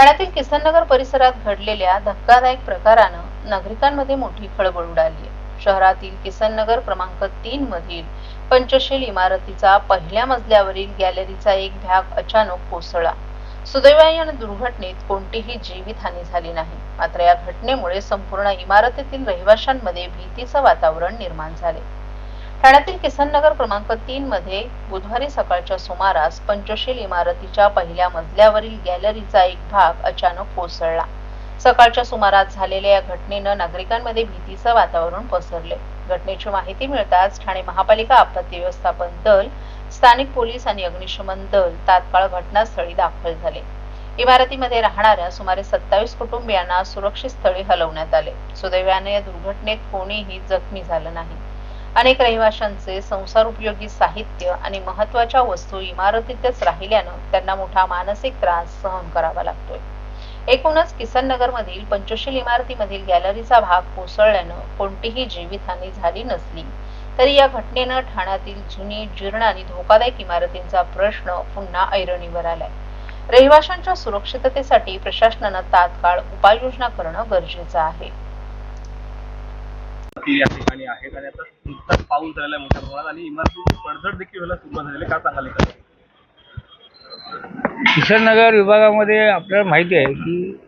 ठाण्यातील किसननगर परिसरात घडलेल्या धक्कादायक प्रकारानं नागरिकांमध्ये मोठी खळबळ उडाली. आहे शहरातील किसननगर क्रमांक तीन मधील पंचशील इमारतीचा पहिल्या मजल्यावरील गॅलरीचा एक भाग अचानक कोसळला. सुदैवाने दुर्घटनेत कोणतीही जीवितहानी झाली नाही. मात्र या घटनेमुळे संपूर्ण इमारतीतील रहिवाशांमध्ये भीतीचं वातावरण निर्माण झाले. ठाण्यातील किसन नगर क्रमांक तीन मध्ये बुधवारी सकाळच्या सुमारास पंचशील इमारतीच्या पहिल्या मजल्यावरील गॅलरीचा एक भाग अचानक कोसळला. सकाळच्या सुमारास झालेल्या या घटनेनं नागरिकांमध्ये भीतीचं वातावरण पसरले. घटनेची माहिती मिळताच ठाणे महापालिका आपत्ती व्यवस्थापन दल स्थानिक पोलीस आणि अग्निशमन दल तात्काळ घटनास्थळी दाखल झाले. इमारतीमध्ये राहणाऱ्या सुमारे सत्तावीस कुटुंबियांना सुरक्षित स्थळी हलवण्यात आले. सुदैवाने या दुर्घटनेत कोणीही जखमी झालं नाही. अनेक रहिवाशांचे संसार उपयोगी साहित्य आणि महत्त्वाच्या वस्तू इमारतीतच राहिल्यानं त्यांना मोठा मानसिक त्रास सहन करावा लागतोय. एकूणच किसन मधील पंचशील इमारतीमधील गॅलरीचा भाग कोसळल्यानं कोणतीही जीवितहानी झाली नसली तरी या घटनेनं ठाण्यातील जुनी जीर्ण आणि धोकादायक इमारतींचा प्रश्न पुन्हा ऐरणीवर आलाय. रहिवाशांच्या सुरक्षिततेसाठी प्रशासनानं तात्काळ उपाययोजना करणं गरजेचं आहे. ती या ठिकाणी आहेत आणि आता नुकताच पाऊस झालेला आहे मोठ्या प्रमाणात आणि इमारतीची पडझड देखील व्हायला सुरुवात झालेली काय सांगाल का किशननगर विभागामध्ये आपल्याला माहिती आहे की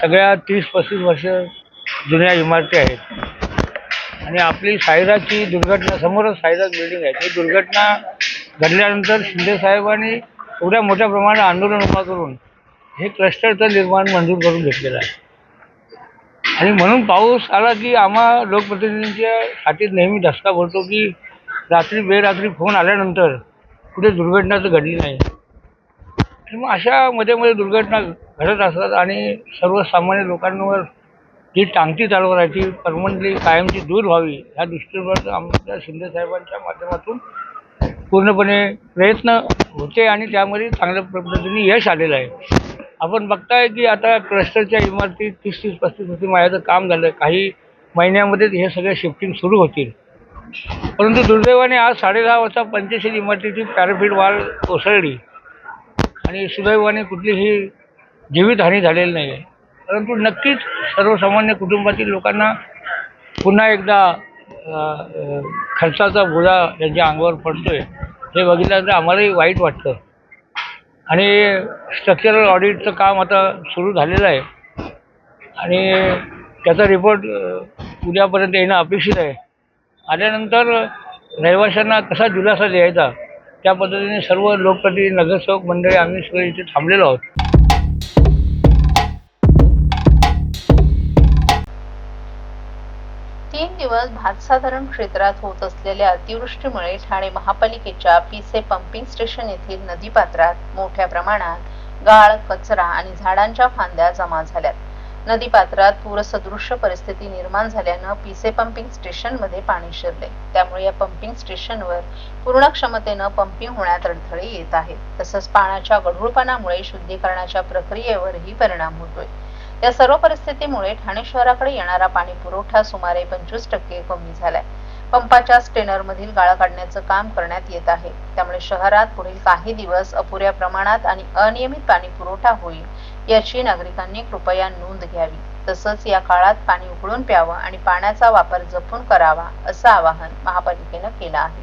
सगळ्या तीस पस्तीस वर्ष जुन्या इमारती आहेत. आणि आपली सायराची दुर्घटना समोरच सायराज बिल्डिंग आहे. ती दुर्घटना घडल्यानंतर शिंदे साहेबांनी एवढ्या मोठ्या प्रमाणात आंदोलन उभा करून हे क्लस्टरचं निर्माण मंजूर करून घेतलेलं आहे. आणि म्हणून पाऊस आला की आम्हा लोकप्रतिनिधींच्या हातीत नेहमी धसका भरतो की रात्री बेरात्री फोन आल्यानंतर कुठे दुर्घटना तर घडली नाही. आणि मग अशा मध्ये मध्ये दुर्घटना घडत असतात आणि सर्वसामान्य लोकांवर जी टांगती चालू राहायची परमनंटली कायमची दूर व्हावी ह्या दृष्टीवर आमच्या शिंदे साहेबांच्या माध्यमातून पूर्णपणे प्रयत्न होते आणि त्यामध्ये चांगल्या पद्धतीने यश आलेलं आहे. आपण बघताय की आता क्लस्टरच्या इमारती तीस तीस पस्तीस पस्तीस माझ्याचं काम झालं. काही महिन्यामध्येच हे सगळे शिफ्टिंग सुरू होतील. परंतु दुर्दैवाने आज साडेदहा वाजता पंचशील इमारतीची पॅराफिट वाल कोसळली. आणि सुदैवाने कुठलीही जीवितहानी झालेली नाही आहे परंतु नक्कीच सर्वसामान्य कुटुंबातील लोकांना पुन्हा एकदा खर्चाचा बोजा त्यांच्या अंगावर पडतोय. हे बघितल्यानंतर आम्हालाही वाईट वाटतं. आणि स्ट्रक्चरल ऑडिटचं काम आता सुरू झालेलं आहे. आणि त्याचा रिपोर्ट उद्यापर्यंत येणं अपेक्षित आहे. आल्यानंतर रहिवाशांना कसा दिलासा द्यायचा? त्या पद्धतीने सर्व लोकप्रतिनिधी नगरसेवक मंडळी आम्ही सगळे इथे थांबलेलो आहोत. तीन दिवस भातसाधारण क्षेत्रात होत असलेल्या अतिवृष्टीमुळे ठाणे महापालिकेच्या पिसे पंपिंग स्टेशन येथील नदीपात्रात मोठ्या प्रमाणात गाळ कचरा आणि झाडांच्या फांद्या जमा झाल्यात. नदीपात्रात पूरसदृश्य परिस्थिती निर्माण झाल्यानं पिसे पंपिंग स्टेशनमध्ये पाणी शिरले. त्यामुळे या पंपिंग स्टेशनवर पूर्ण क्षमतेनं पंपिंग होण्यात अडथळे येत आहेत. तसंच पाण्याच्या गढूळपणामुळे शुद्धीकरणाच्या प्रक्रियेवरही परिणाम होतोय. या सर्व परिस्थितीमुळे ठाणे शहराकडे येणारा पाणी पुरवठा सुमारे पंचवीस टक्के कमी झालाय. पंपाच्या स्टेनर मधील गाळा काढण्याचं काम करण्यात येत आहे. त्यामुळे शहरात पुढील काही दिवस अपुऱ्या प्रमाणात आणि अनियमित पाणी पुरवठा होईल याची नागरिकांनी कृपया नोंद घ्यावी. तसंच या काळात पाणी उकळून प्यावं आणि पाण्याचा वापर जपून करावा असं आवाहन महापालिकेनं केलं आहे.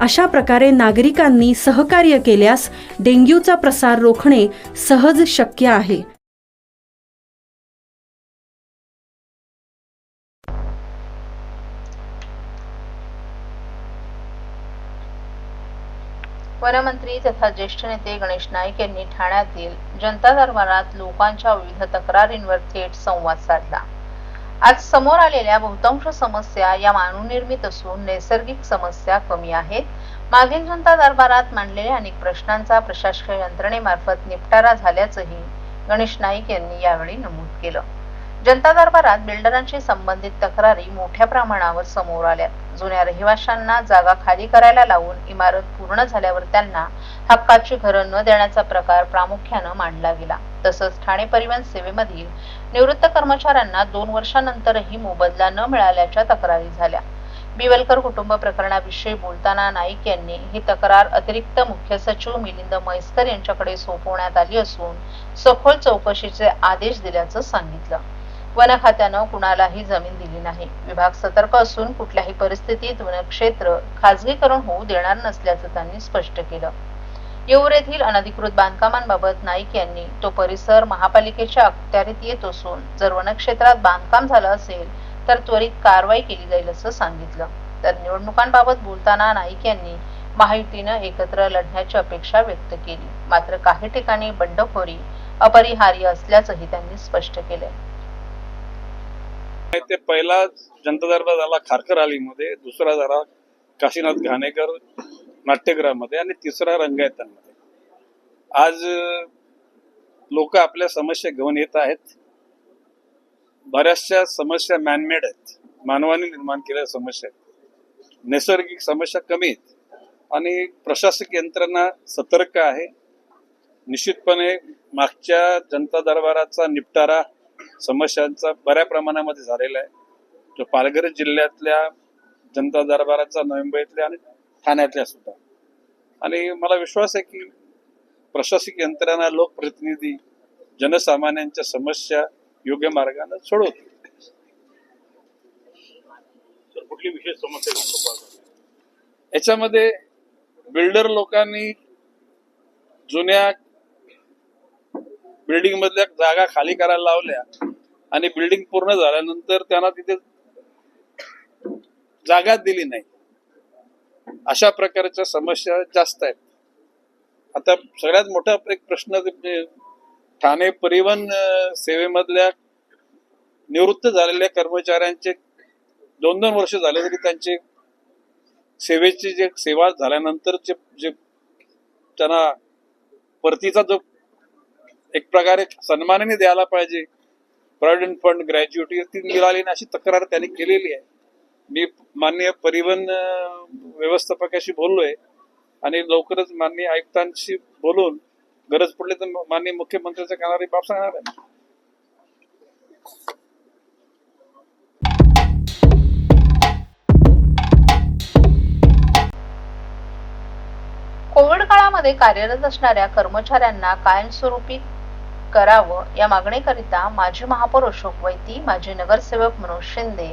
अशा प्रकारे नागरिकांनी सहकार्य केल्यास डेंग्यूचा प्रसार रोखणे सहज शक्य आहे. वनमंत्री तथा ज्येष्ठ नेते गणेश नाईक यांनी ठाण्यातील जनता दरबारात लोकांच्या विविध तक्रारींवर थेट संवाद साधला. आज समोर आलेल्या बहुतांश समस्या या मानवनिर्मित असून नैसर्गिक समस्या कमी आहेत. मागील जनता दरबारात मांडलेल्या अनेक प्रश्नांचा प्रशासकीय यंत्रणेमार्फत निपटारा झाल्याचंही गणेश नाईक यांनी यावेळी नमूद केलं. जनता दरबारात बिल्डरांशी संबंधित तक्रारी मोठ्या प्रमाणावर समोर आल्यात जुन्या रहिवाशांना जागा खाली करायला लावून इमारत पूर्ण झाल्यावर त्यांना हक्काची घरं न देण्याचा प्रकार प्रामुख्यानं मांडला गेला. तसंच ठाणे परिवहन सेवेमधील निवृत्त कर्मचाऱ्यांना दोन वर्षानंतरही मोबदला न मिळाल्याच्या तक्रारी झाल्या. बिवलकर कुटुंब प्रकरणाविषयी बोलताना नाईक यांनी ही तक्रार अतिरिक्त मुख्य सचिव मिलिंद म्हैसकर यांच्याकडे सोपवण्यात आली असून सखोल चौकशीचे आदेश दिल्याचं सांगितलं. वन खात्यानं कुणालाही जमीन दिली नाही. विभाग सतर्क असून कुठल्याही परिस्थितीत वनक्षेत्र खाजगीकरण होऊ देणार नसल्याचं त्यांनी स्पष्ट केलं. येऊर येथील अनधिकृत बांधकामांबाबत नाईक यांनी तो परिसर महापालिकेच्या अखत्यारीत येत असून जर वनक्षेत्रात बांधकाम झालं असेल तर त्वरित कारवाई केली जाईल असं सांगितलं. तर निवडणुकांबाबत बोलताना नाईक यांनी महायुतीनं एकत्र लढण्याची अपेक्षा व्यक्त केली. मात्र काही ठिकाणी बंडखोरी अपरिहार्य असल्याचंही त्यांनी स्पष्ट केलंय. ते पहिला जनता दरबार झाला खारकर आलीमध्ये दुसरा झाला काशीनाथ घाणेकर नाट्यगृहामध्ये आणि तिसरा रंगायतांमध्ये आज लोक आपल्या समस्या घेऊन येत आहेत. बऱ्याचशा समस्या मॅनमेड आहेत. मानवाने निर्माण केलेल्या समस्या आहेत. नैसर्गिक समस्या कमी आहेत. आणि प्रशासक यंत्रणा सतर्क आहे. निश्चितपणे मागच्या जनता दरबाराचा निपटारा समस्यांचा बऱ्या प्रमाणामध्ये झालेला आहे. जो पालघर जिल्ह्यातल्या जनता दरबाराचा मुंबईतल्या आणि ठाण्यातल्या सुद्धा. आणि मला विश्वास आहे की प्रशासकीय यंत्रणा लोकप्रतिनिधी जनसामान्यांच्या समस्या योग्य मार्गाने सोडवतील. तर कुठली विशेष समस्या? याच्यामध्ये बिल्डर लोकांनी जुन्या बिल्डिंग मधल्या जागा खाली करायला लावल्या. आणि बिल्डिंग पूर्ण झाल्यानंतर त्यांना तिथे जागा दिली नाही. अशा प्रकारच्या समस्या जास्त आहेत. आता सगळ्यात मोठा एक प्रश्न म्हणजे ठाणे परिवहन सेवेमधल्या निवृत्त झालेल्या कर्मचाऱ्यांचे दोन दोन वर्ष झाले तरी त्यांचे सेवेची जे सेवा झाल्यानंतरचे जे त्यांना परतीचा जो एक प्रकारे सन्मानाने द्यायला पाहिजे प्रॉव्हिडंट फंड ग्रॅज्युएटी ती मिळाली नाही अशी तक्रार त्यांनी केलेली आहे. मी माननीय परिवहन व्यवस्थापकाशी बोललोय आणि लवकरच माननीय आयुक्तांशी बोलून गरज पडली तर माननीय मुख्यमंत्र्यांच्या कानारी बाब सांगणार आहे. कोविड काळामध्ये कार्यरत असणाऱ्या कर्मचाऱ्यांना कायमस्वरूपी करावं या मागणीकरिता माजी महापौर अशोक वैती माजी नगरसेवक मनोज शिंदे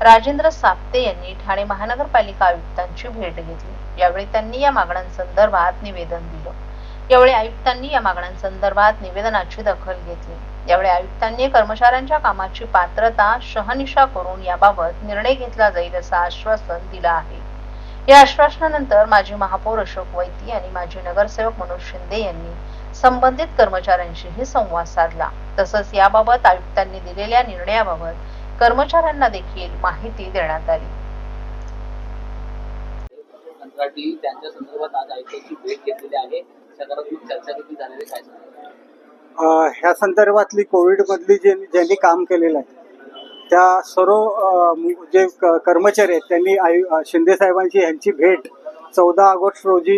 राजेंद्र साप्ते यांनी ठाणे महानगरपालिका आयुक्तांची भेट घेतली. यावेळी त्यांनी या मागण्यांसंदर्भात निवेदन दिलं. यावेळी आयुक्तांनी या मागण्यांसंदर्भात निवेदनाची दखल घेतली. यावेळी आयुक्तांनी कर्मचाऱ्यांच्या कामाची पात्रता शहनिशा करून याबाबत निर्णय घेतला जाईल असं आश्वासन दिलं आहे. या आश्वासनानंतर माजी महापौर अशोक वैती आणि माजी नगरसेवक मनोज शिंदे यांनी संबंधित कर्मचाऱ्यांशीही संवाद साधला. तसंच याबाबत आयुक्तांनी दिलेल्या निर्णयाबाबत कर्मचाऱ्यांना देखील माहिती देण्यात आली. कंत्राटी त्यांच्या संदर्भात आज आयुक्तांची भेट घेतलेली आहे. सकारात्मक चर्चा देखील झालेली काय सांगणार अ, ह्या संदर्भातली कोविडमधली जे ज्यांनी काम केलेलं आहे त्या सर्व जे क- कर्मचारी आहेत त्यांनी आयु शिंदे साहेबांची यांची भेट चौदा ऑगस्ट रोजी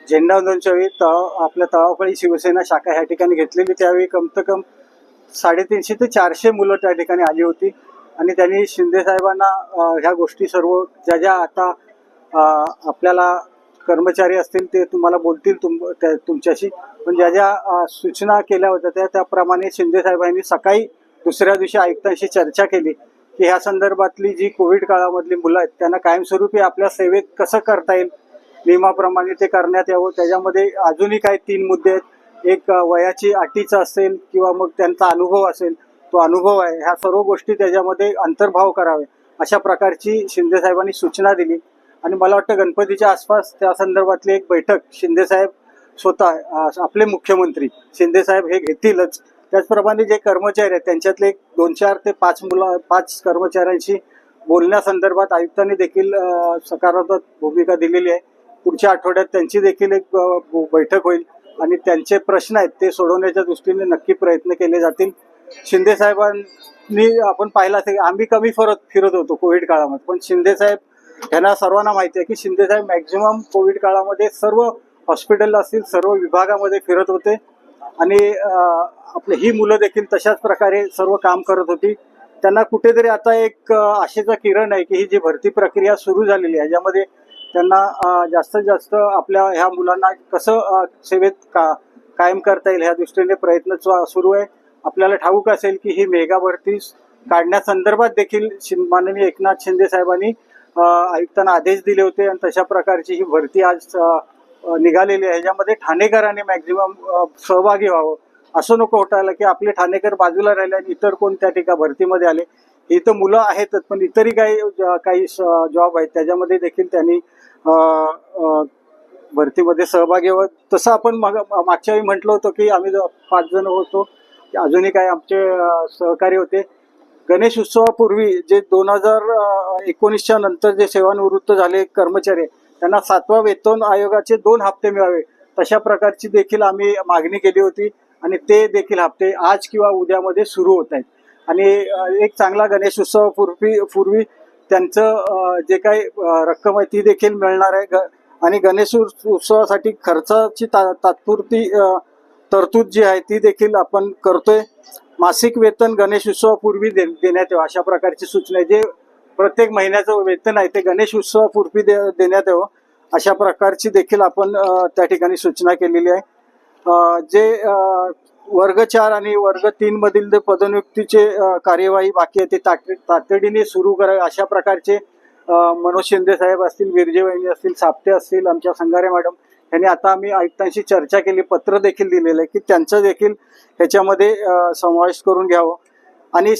अ, झेंडावंदनच्या वेळी तळाव आपल्या तळावळी शिवसेना शाखा ह्या ठिकाणी घेतलेली. त्यावेळी कमसे कम साडेतीनशे ते चारशे मुलं त्या ठिकाणी आली होती. आणि त्यांनी शिंदे साहेबांना ह्या गोष्टी सर्व ज्या ज्या आता आपल्याला कर्मचारी असतील ते तुम्हाला बोलतील तुम त्या- तुमच्याशी. पण ज्या ज्या सूचना केल्या होत्या त्या त्याप्रमाणे शिंदे साहेबांनी सकाळी दुसऱ्या दिवशी आयुक्तांशी चर्चा केली की ह्या संदर्भातली जी कोविड काळामधली मुलं आहेत त्यांना कायमस्वरूपी आपल्या सेवेत कसं करता येईल? नियमाप्रमाणे ते करण्यात यावं. त्याच्यामध्ये अजूनही काही तीन मुद्दे आहेत. एक वयाची अटीचं असेल किंवा मग त्यांचा अनुभव असेल तो अनुभव आहे. ह्या सर्व गोष्टी त्याच्यामध्ये अंतर्भाव करावे. अशा प्रकारची शिंदे साहेबांनी सूचना दिली. आणि मला वाटतं गणपतीच्या आसपास त्या संदर्भातली एक बैठक शिंदे साहेब स्वतः आपले मुख्यमंत्री शिंदे साहेब हे घेतीलच. त्याचप्रमाणे जे कर्मचारी आहेत त्यांच्यातले एक दोन चार ते पाच मुलं पाच कर्मचाऱ्यांशी बोलण्यासंदर्भात आयुक्तांनी देखील सकारात्मक भूमिका दिलेली आहे. पुढच्या आठवड्यात त्यांची देखील एक ब- बैठक होईल आणि त्यांचे प्रश्न आहेत ते सोडवण्याच्या दृष्टीने नक्की प्रयत्न केले जातील. शिंदे साहेबांनी आपण पाहिलं असेल की आम्ही कमी फरत फिरत होतो कोविड काळामध्ये. पण शिंदे साहेब यांना सर्वांना माहिती आहे की शिंदे साहेब मॅक्झिमम कोविड काळामध्ये सर्व हॉस्पिटल असतील सर्व विभागामध्ये फिरत होते. आणि आपले ही मुलं देखील तशाच प्रकारे सर्व काम करत होती. त्यांना कुठेतरी आता एक आशेचा किरण आहे की ही जी भरती प्रक्रिया सुरू झालेली आहे याच्यामध्ये त्यांना जास्तीत जास्त आपल्या ह्या मुलांना कसं सेवेत का कायम करता येईल ह्या दृष्टीने प्रयत्न सुरू आहे. आपल्याला ठाऊक असेल की ही मेगा भरती काढण्यासंदर्भात देखील माननीय एकनाथ शिंदे साहेबांनी आयुक्तांना आदेश दिले होते आणि तशा प्रकारची ही भरती आज निघालेली आहे. ह्याच्यामध्ये ठाणेकरांनी मॅक्झिमम सहभागी व्हावं. असं नको होता की आपले ठाणेकर बाजूला राहिले आणि इतर कोण त्या ठिकाणी भरतीमध्ये आले. इथं मुलं आहेतच पण इतरही काही ज- काही जॉब आहेत. त्याच्यामध्ये देखील त्यांनी भरतीमध्ये सहभागी व्हावं तसं आपण मग मागच्या वेळी म्हटलं होतं की आम्ही पाच जण होतो अजूनही काही आमचे सहकारी होते. गणेश उत्सवापूर्वी जे दोन हजार एकोणीसच्या नंतर जे सेवानिवृत्त झाले कर्मचारी त्यांना सातवा वेतन आयोगाचे दोन हप्ते मिळावे. तशा प्रकारची देखील आम्ही मागणी केली होती आणि ते देखील हप्ते आज किंवा उद्यामध्ये सुरू होत आहेत. आणि एक चांगला गणेश उत्सवापूर्वी पूर्वी त्यांचं जे काही रक्कम आहे ती देखील मिळणार आहे. ग- आणि गणेश उत्सवासाठी खर्चाची ता तात्पुरती तरतूद जी आहे ती देखील आपण करतोय. मासिक वेतन गणेश उत्सवापूर्वी दे देण्यात यावं अशा प्रकारची सूचना आहे. जे प्रत्येक महिन्याचं वेतन आहे ते गणेश उत्सवापूर्वी दे देण्यात यावं अशा प्रकारची देखील आपण त्या ठिकाणी सूचना केलेली आहे. जे वर्ग चार आणि वर्ग तीन मधील जे पदनियुक्तीचे कार्यवाही बाकी आहे ते तातडीने सुरू करावे अशा प्रकारचे मनोज शिंदे साहेब असतील विरजे वहिनी असतील साप्ते असतील आमच्या संगारे मॅडम यांनी आता आम्ही आयुक्तांशी चर्चा केली पत्र देखील दिलेलं आहे की त्यांचं देखील ह्याच्यामध्ये समावेश करून घ्यावं. आणि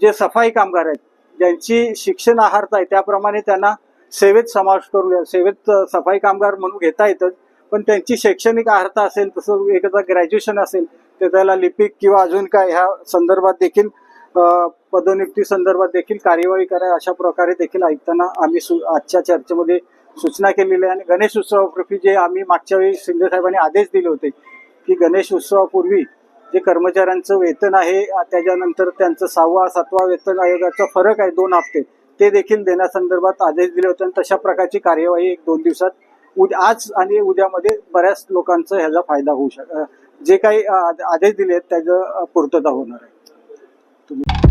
जे सफाई कामगार आहेत ज्यांची शिक्षण आहारता आहे त्याप्रमाणे त्यांना सेवेत समावेश करून घ्या. सेवेत सफाई कामगार म्हणून घेता येतं पण त्यांची शैक्षणिक अर्हता असेल तसं एखादा ग्रॅज्युएशन असेल ते त्याला लिपिक किंवा अजून काय ह्या संदर्भात देखील पदोन्नती संदर्भात देखील कार्यवाही करा अशा प्रकारे देखील ऐकताना आम्ही सु आजच्या चर्चेमध्ये सूचना केलेली आहे. आणि गणेश उत्सवापूर्वी जे आम्ही मागच्या वेळी शिंदे साहेबांनी आदेश दिले होते की गणेश उत्सवापूर्वी जे कर्मचाऱ्यांचं वेतन आहे त्याच्यानंतर त्यांचं सहावा सातवा वेतन आयोगाचा फरक आहे दोन हप्ते ते देखील देण्यासंदर्भात आदेश दिले होते. आणि तशा प्रकारची कार्यवाही एक दोन दिवसात उद्या आज आणि उद्यामध्ये बऱ्याच लोकांचा ह्याचा फायदा होऊ शक जे काही आदेश दिले आहेत त्याचं पूर्तता होणार आहे. तुम्ही